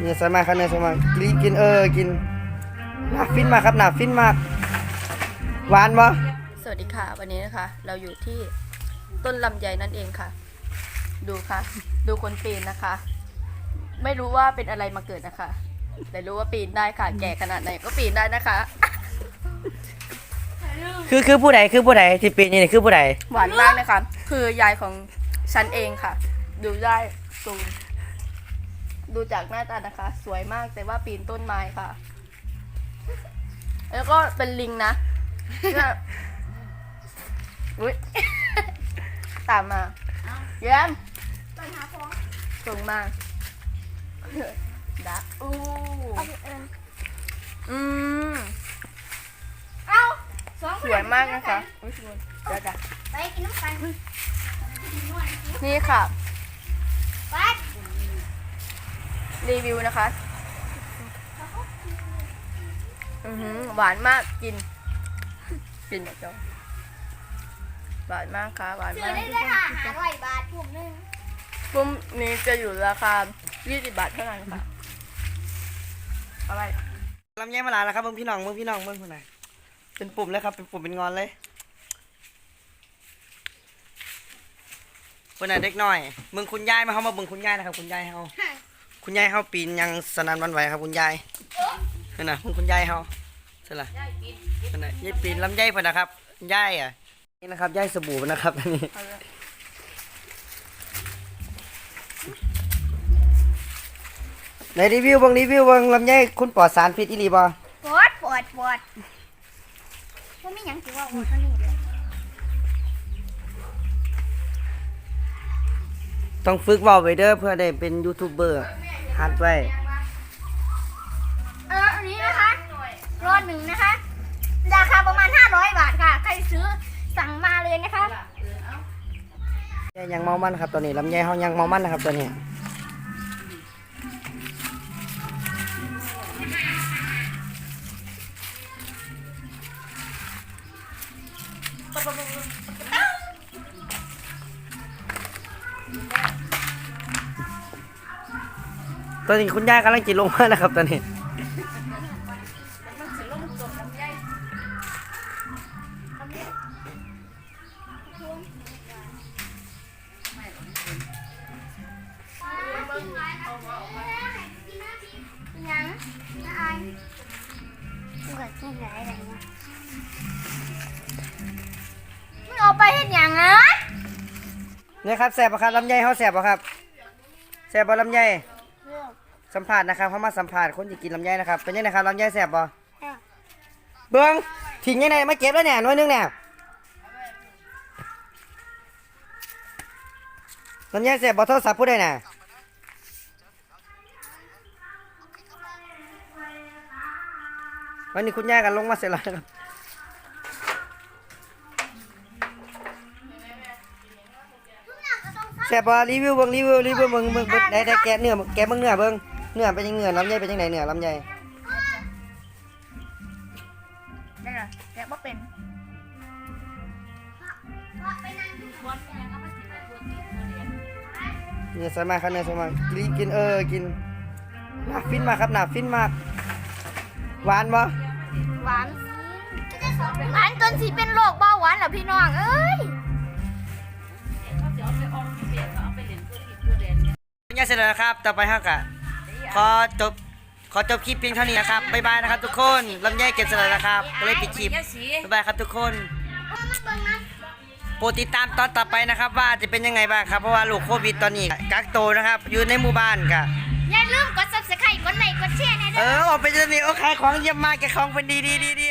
เนี่ยสวยมากครับเนี่ยสวยมากกินกินเออกินหนาฟินมากครับหนาฟินมาก หวานปะสวัสดีค่ะ วันนี้นะคะ เราอยู่ที่ต้นลำไยนั่นเองค่ะ ดูค่ะ ดูคนปีนนะคะ ไม่รู้ว่าเป็นอะไรมาเกิดนะคะ แต่รู้ว่าปีนได้ค่ะ แก่ขนาดไหนก็ปีนได้นะคะ คือคือผู้ใดคือผู้ใดที่ปีนี่คือผู้ใดหวานมากนะคะ คือยายของฉันเองค่ะ ดูได้สูง ดูจากหน้าตานะคะ สวยมากแต่ว่าปีนต้นไม้ค่ะ แล้วก็เป็นลิงนะเนี่ยอุ้ยตามมาแย้มส่งมาดักอู้อืมเอาสองสวยมากนะคะอุ๊ยสวยเดี๋ยวจ้ะไปกินน้ำกันนี่ค่ะไป รีวิวนะคะอือหือหวานมากกิน กินแบบจองหวานมากค่ะหวานซื้อมากได้เลยค่ะหาร้อยบาทถุงหนึงปุ้มนี้จะอยู่ราคา 20 บาทเท่านั้นค่ะอะไรลำไยมาหลายแล้วครับเบิ่งพี่น้องเบิ่งพี่น้องเบิ่งคนไหนเป็นปุ่มเลยครับเป็นปุ่มเป็นงอนเลยคนไหนเด็กน้อยเบิ่งคุณยายมาเขามาเบิ่งคุณยายนะครับคุณยายเฮา คุณยายเฮาปีนยังสนันหวันไหวครับคุณยายนั่นน่ะเบิ่งคุณยายเฮาใช่ล่ะนั่นน่ะยายปีนลำไยเพิ่นนะครับยายอะนี่นะครับยายสบู่นะครับอันนี้เอาเลยในรีวิวเบิ่งรีวิวเบิ่งลำไยคุณปลอดสารพิษอีหลีบ่ปวดปวดปวดว่าไม่หยังสิว่าปวดเท่านี้เดียวต้องฝึกเว้าไว้เด้อเพื่อได้เป็นยูทูบเบอร์ หัดไว้ เอออันนี้นะคะรอดหนึ่งนะคะ ราคาประมาณ 500 บาทค่ะ ใครซื้อสั่งมาเลยนะคะ ยังเมามันครับตัวนี้ลำไยเฮายังเมามันนะครับตัวนี้ ตอนนี้คุณย่ากำลังจิลงมานะครับ ตอนนี้ยังนะอายกูก็กินอะไรอะไรเงี้ยมึงเอาไปเห็นยังอะเนี่ยครับแสบปะครับลำไยเขาแสบปะครับแสบปะลำไย สัมผัสนะครับเขามาสัมผัสคนที่กินลำไยนะครับ เป็นยังไงครับลำไยแสบปะเบิ้งทิ้งยังไงมาเก็บแล้วเนี่ยหน้อยหนึงเนี่ยลำไยแสบปะโทรศัพท์พูดได้น่ะวันนี้คุณย่ากันลงมาเสร็จแล้วนะครับแซ่บบ่รีวิวเบิ่งรีวิวรีวิวเบิ่งเบิ่งเบิ่งได้ได้แกะเนื้อแกะเบิ่งเนื้อเบิ่ง เนื้อเป็นยังเนื้อลำไยเป็นยังไงเนื้อลำไยนี่ไงแกะบ่เป็นเนื้อสวยมากครับเนื้อสวยมากกินกินเออกินหนาฟินมากครับหนาฟินมาก หวานบ่หวานหวานจนสิเป็นโรคเบาหวานเหรอพี่น้องเอ้ยเนี่ยเสร็จแล้วนะครับ ต่อไปฮักอะ ขอจบขอจบคลิปเพียงเท่านี้นะครับบ๊ายบายนะครับ ทุกคนลำไยเก็บเสร็จแล้วนะครับก็เลยปิดคลิปบ๊ายบายครับทุกคนโปรดติดตามตอนต่อไปนะครับ ว่าจะเป็นยังไงบ้างครับเพราะว่าลูกโควิดตอนนี้กักโตวนะครับ อยู่ในหมู่บ้านกะอย่าลืมกด subscribe กดไลค์กดแชร์นะเอเด้ออออกไปจะนี่โอ้ขายของเยี่ยมมากแกของเป็นดีดีดีดี